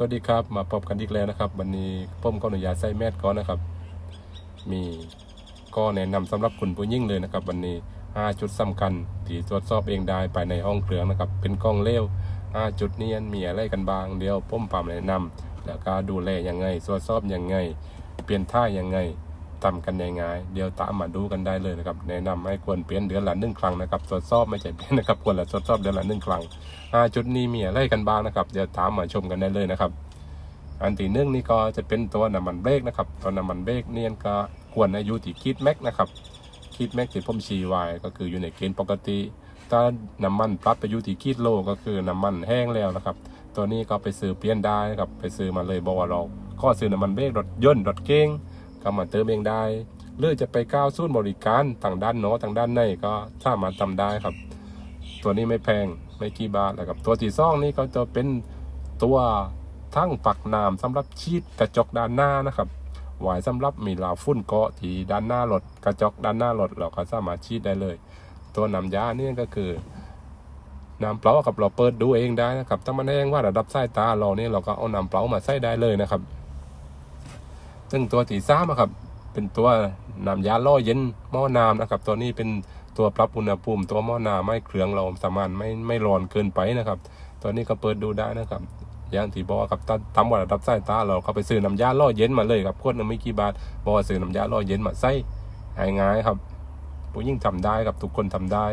สวัสดีครับ มาพบกันอีกแล้วนะครับ วันนี้ผมก็อนุญาตใส่แมสก่อนนะครับ มีก็แนะนำสำหรับคุณผู้ยิ่งเลยนะครับ วันนี้5จุดสำคัญที่ตรวจสอบเองได้ภายในห้องเครื่องนะครับ เป็นกล้องเลี้ยว5จุดนี้มีอะไรกันบ้างเดี๋ยวผมปามแนะนำแล้วก็ดูแลยังไงตรวจสอบยังไง เปลี่ยนท่ายังไง ทำกันยังไงเดี๋ยวตามมาดูกันได้เลยนะครับแนะนำให้ควรเปลี่ยนเดือนละหนึ่งครั้งนะครับตรวจสอบไม่ใช่เปลี่ยนนะครับควรละตรวจสอบเดือนละหนึ่งครั้งอาจุดนี้มีอะไรกันบ้างนะครับเดี๋ยวตามมาชมกันได้เลยนะครับ อันที่หนึ่งนี่ก็จะเป็นตัวน้ำมันเบรกนะครับตัวน้ำมันเบรกเนี่ยก็ควรอายุที่คิดแม็กนะครับคิดแม็กที่ผมชี้ไว้ก็คืออยู่ในเกณฑ์ปกติถ้าน้ำมันปรับไปอยู่ที่คิดโลก็คือน้ำมันแห้งแล้วนะครับ ตัวนี้ก็ไปซื้อเปลี่ยนได้นะครับไปซื้อมาเลยบอกว่าเราข้อซื้อน้ำมันเบรกรถยนต์รถเก๋ง ก็มาเติมเองได้ หรือจะไปก้าวสู้บริการต่างด้านโน้ต่างด้านในก็สามารถทำได้ครับ ตัวนี้ไม่แพงไม่กี่บาทนะครับ ตัวที่ซ่องนี่ก็จะเป็นตัวทั้งปักน้ำสำหรับชีดกระจกด้านหน้านะครับไว้สำหรับมีลาวฝุ่นเกาะที่ด้านหน้ารถกระจกด้านหน้ารถเราก็สามารถชีดได้เลย ตัวน้ำยาเนี่ยก็คือน้ำเปล่ากับเราเปิดดูเองได้นะครับถ้ามันแห้งว่าระดับสายตาเราเนี่ยเราก็เอาน้ำเปล่ามาใส่ได้เลยนะครับ ซึ่งตัวที่สามครับ เป็นตัวน้ำยาล่อเย็นหม้อน้ำนะครับ ตัวนี้เป็นตัวปรับอุณหภูมิ ตัวหม้อน้ำไม่เครื่องเราสามารถไม่ไม่ร้อนเกินไปนะครับ ตัวนี้ก็เปิดดูได้นะครับอย่างที่บอกครับถ้าทำว่าระดับสายตาเราก็ไปซื้อน้ำยาล่อเย็นมาเลยครับขวดหนึงไม่กี่บาทบอกซื้อน้ำยาล่อเย็นมาใส่ง่ายๆครับผู้ยิ่งทำได้ครับทุกคนทำได้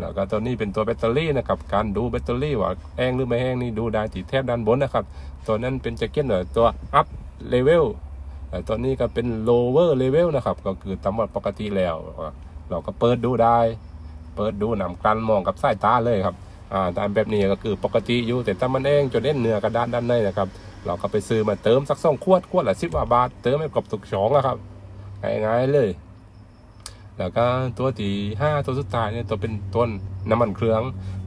แล้วก็ตัวนี้เป็นตัวแบตเตอรี่นะครับ การดูแบตเตอรี่ว่าแห้งหรือไม่แห้งนี่ดูได้ที่แทบด้านบนนะครับ ตัวนั้นเป็นแจะเก็ตตัว up level แต่ ตัวนี้ก็เป็น lower level นะครับ ก็คือตามวัดปกติแล้ว เราก็เปิดดูได้ เปิดดูนำกลันมองกับสายตาเลยครับอ่าตามแบบนี้ก็คือปกติอยู่แต่ถ้ามันเองจนเล่นเนื้อกระดานด้านในนะครับ เราก็ไปซื้อมาเติมสักสองขวดขวดละสิบาบาท เติมให้ครบทุกช่องนะครับง่ายๆเลย แล้วก็ตัวที่ห้าตัวสุดท้ายเนี่ยตัวเป็นต้นน้ำมันเครื่อง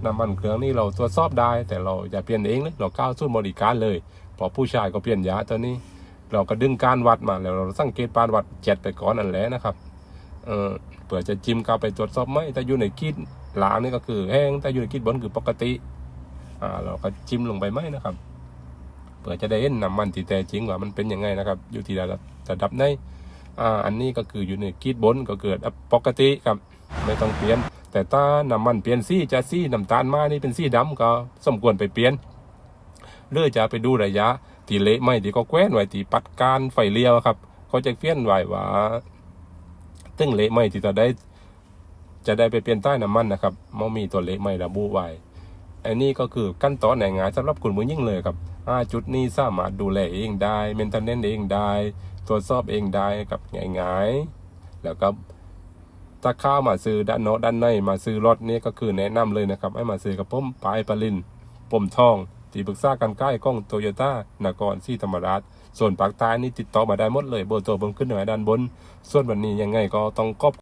น้ำมันเครื่องนี่เราตรวจสอบได้ แต่เราอย่าเปลี่ยนเองเลยเราก้าวสู้บริการเลยเพอผู้ชายก็เปลี่ยนยาตัวนี้ เราก็ดึงการวัดมาแล้วเราสังเกตปานวัดเจ็ดไปก่อนนั่นแหละนะครับเออเผื่อจะจิ้มเข้าไปตรวจสอบไหมถ้าอยู่ในคิดหลางนี่ก็คือแห้งถ้าอยู่ในคิดบนคือปกติอ่าเราก็จิ้มลงไปไหมนะครับเผื่อจะได้เห็นน้ำมันที่แท้จริงว่ามันเป็นยังไงนะครับ อยู่ที่ระดับระดับไหนอ่าอันนี้ก็คืออยู่ในคิดบนก็เกิดปกติครับไม่ต้องเปลี่ยน แต่ถ้าน้ำมันเปลี่ยนสีจะสีน้ำตาลมานี่เป็นสีดำก็สมควรไปเปลี่ยนเลือจะไปดูระยะ ที่เละไหมที่ก็แคว้นไว้ที่ปัดการไฟเลี้ยวครับ เขาจะเปลี่ยนไว้ว่าตึ้งเละไหมที่จะได้ จะได้ไปเปลี่ยนใต้น้ำมันนะครับมันมีตัวเละไหมระบุไว้อันนี้ก็คือขั้นตอนไหนงานสำหรับคุณมือยิ่งเลยครับอาจุดนี้สามารถดูแลเองได้เมนเทนเนนเองได้ตรวจสอบเองได้กับง่ายๆแล้วก็ถ้าข้ามาซื้อด้านโนด้านในมาซื้อรถนี่ก็คือแนะนำเลยนะครับ ให้มาซื้อกับผมปลายปรินปมทอง ที่ปรึกษาการใกล้กล้องโตโยต้านครซีธรรมราชส่วนปากใต้นี่ติดต่อมาได้หมดเลยเบอร์โทรผมขึ้นหน่วยด้านบน ส่วนวันนี้ยังไงก็ต้องขอบ